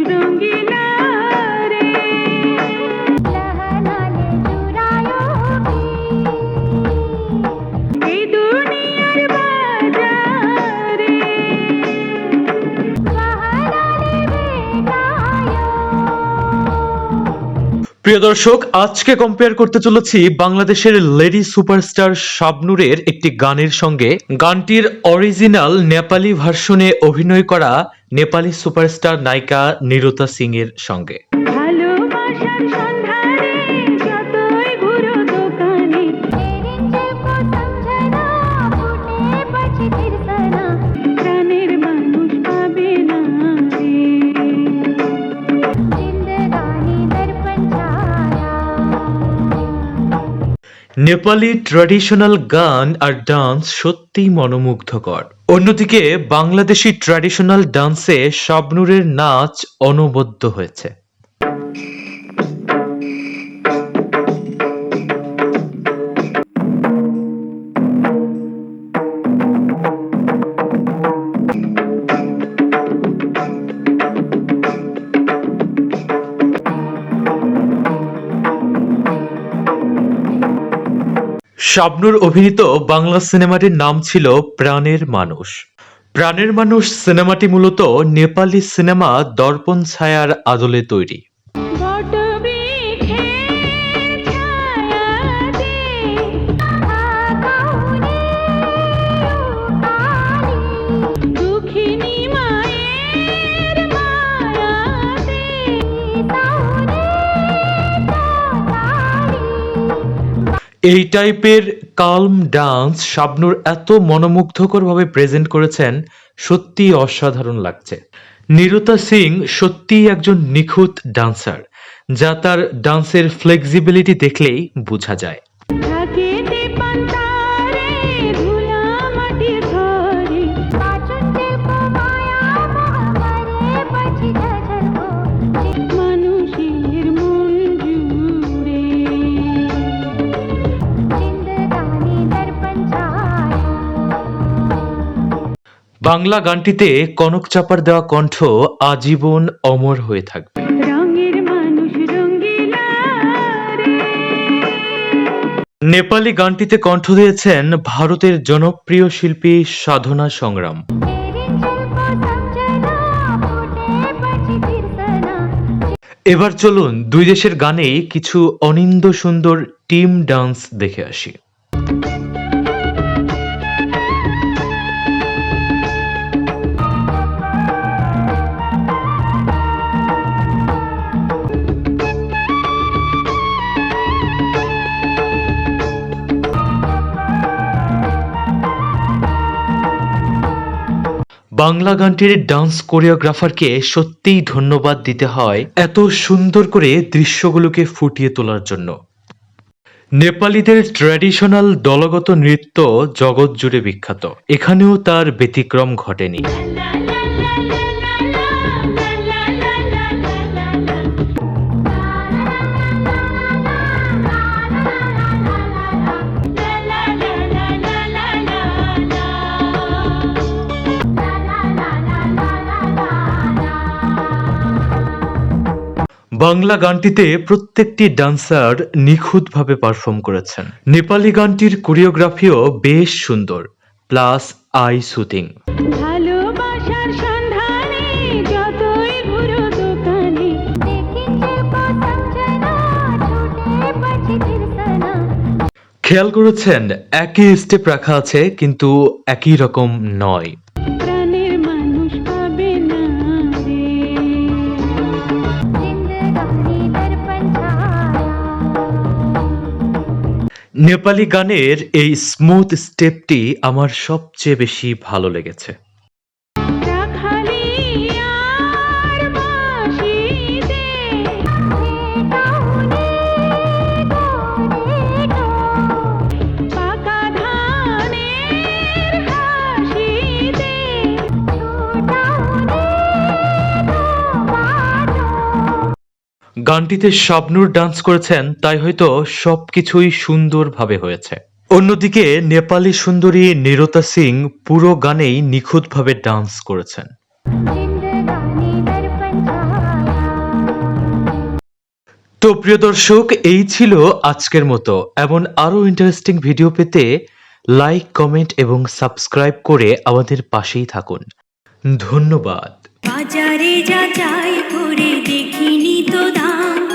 दूँगी। প্রিয় দর্শক, আজকে কম্পেয়ার করতে চলেছি বাংলাদেশের লেডি সুপারস্টার শাবনুরের একটি গানের সঙ্গে। গানটির অরিজিনাল নেপালি ভার্সনে অভিনয় করা নেপালি সুপারস্টার নায়িকা নিরতা সিং এর সঙ্গে। নেপালি ট্র্যাডিশনাল গান আর ডান্স সত্যিই মনোমুগ্ধকর। অন্যদিকে বাংলাদেশি ট্র্যাডিশনাল ডান্সে শাবনুরের নাচ অনবদ্য হয়েছে। শাবনুর অভিনীত বাংলা সিনেমাটির নাম ছিল প্রাণের মানুষ। প্রাণের মানুষ সিনেমাটি মূলত নেপালি সিনেমা দর্পণ ছায়ার আদলে তৈরি। এই টাইপের কালম ডান্স শাবনুর এত মনোমুগ্ধকরভাবে প্রেজেন্ট করেছেন সত্যি অসাধারণ লাগছে। নিরুতা সিং সত্যিই একজন নিখুঁত ডান্সার, যা তার ডান্সের ফ্লেক্সিবিলিটি দেখলেই বোঝা যায়। বাংলা গানটিতে কনক চাপার দেওয়া কণ্ঠ আজীবন অমর হয়ে থাকবে। নেপালি গানটিতে কণ্ঠ দিয়েছেন ভারতের জনপ্রিয় শিল্পী সাধনা সংগ্রাম। এবার চলুন দুই দেশের গানেই কিছু অনিন্দ সুন্দর টিম ডান্স দেখে আসি। বাংলা গানটির ডান্স কোরিওগ্রাফারকে সত্যিই ধন্যবাদ দিতে হয় এত সুন্দর করে দৃশ্যগুলোকে ফুটিয়ে তোলার জন্য। নেপালিদের ট্র্যাডিশনাল দলগত নৃত্য জগৎ জুড়ে বিখ্যাত। এখানেও তার ব্যতিক্রম ঘটেনি। বাংলা গানটিতে প্রত্যেকটি ডান্সার নিখুঁতভাবে পারফর্ম করেছেন। নেপালি গানটির কোরিওগ্রাফিও বেশ সুন্দর। প্লাস আই সুতিং ভালোবাসার সন্ধানে যতই ঘুরো দোকানে খেয়াল করেছেন একই স্টেপ রাখা আছে কিন্তু একই রকম নয়। নেপালি গানের এই স্মুথ স্টেপটি আমার সবচেয়ে বেশি ভালো লেগেছে। গানটিতে শাবনুর ডান্স করেছেন, তাই হয়তো সবকিছুই সুন্দরভাবে হয়েছে। অন্যদিকে নেপালি সুন্দরী নিরতা সিং পুরো গানেই নিখুঁতভাবে ডান্স করেছেন। তো প্রিয় দর্শক, এই ছিল আজকের মতো। এমন আরও ইন্টারেস্টিং ভিডিও পেতে লাইক কমেন্ট এবং সাবস্ক্রাইব করে আমাদের পাশেই থাকুন। ধন্যবাদ। বাজারে যা যাই করে দেখিনি তো দাম।